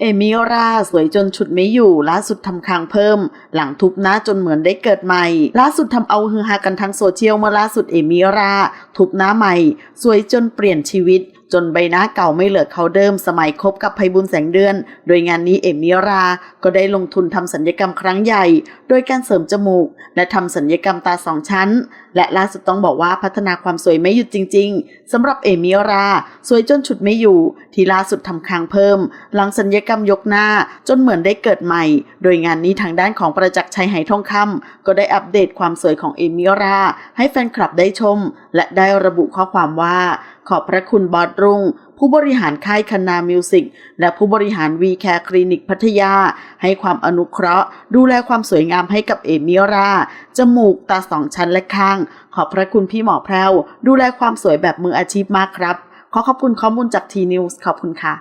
เอมิราสวยจนฉุดไม่อยู่ล่าสุดทำคางเพิ่ม หลังทุบหน้าจนเหมือนได้เกิดใหม่ ล่าสุดทำเอาฮือฮากันทั้งโซเชียลเมื่อล่าสุดเอมิราทุบหน้าใหม่ สวยจนเปลี่ยนชีวิต จนใบหน้าเก่าไม่เหลือเขาเดิมสมัยคบกับไพบุญแสงเดือน โดยงานนี้เอมิรา ก็ได้ลงทุนทำสัญญกรรมครั้งใหญ่ โดยการเสริมจมูก และทำสัญญกรรมตาสองชั้น และล่าสุดต้องบอกว่าพัฒนาความสวยไม่หยุดจริง ๆสำหรับเอมิรา สวยจนฉุดไม่อยู่ ที่ล่าสุดทำคางเพิ่ม หลังสัญญกรรมยกหน้าจนเหมือนได้เกิดใหม่ โดยงานนี้ทางด้านของประจักษ์ชัยไหทองคำก็ได้อัปเดตความสวยของเอมิรา ให้แฟนคลับได้ชม และได้ระบุข้อความว่า ขอบพระคุณบอสรุ่ง ผู้บริหารค่ายคณามิวสิกและผู้บริหารวีแคร์คลินิกพัทยา ให้ความอนุเคราะห์ ดูแลความสวยงามให้กับเอมิรา จมูกตาสองชั้นและข้าง ขอบพระคุณพี่หมอแพรวดูแลความสวยแบบมืออาชีพมากครับ ขอขอบคุณข้อมูลจากทีนิวส์ขอบคุณค่ะ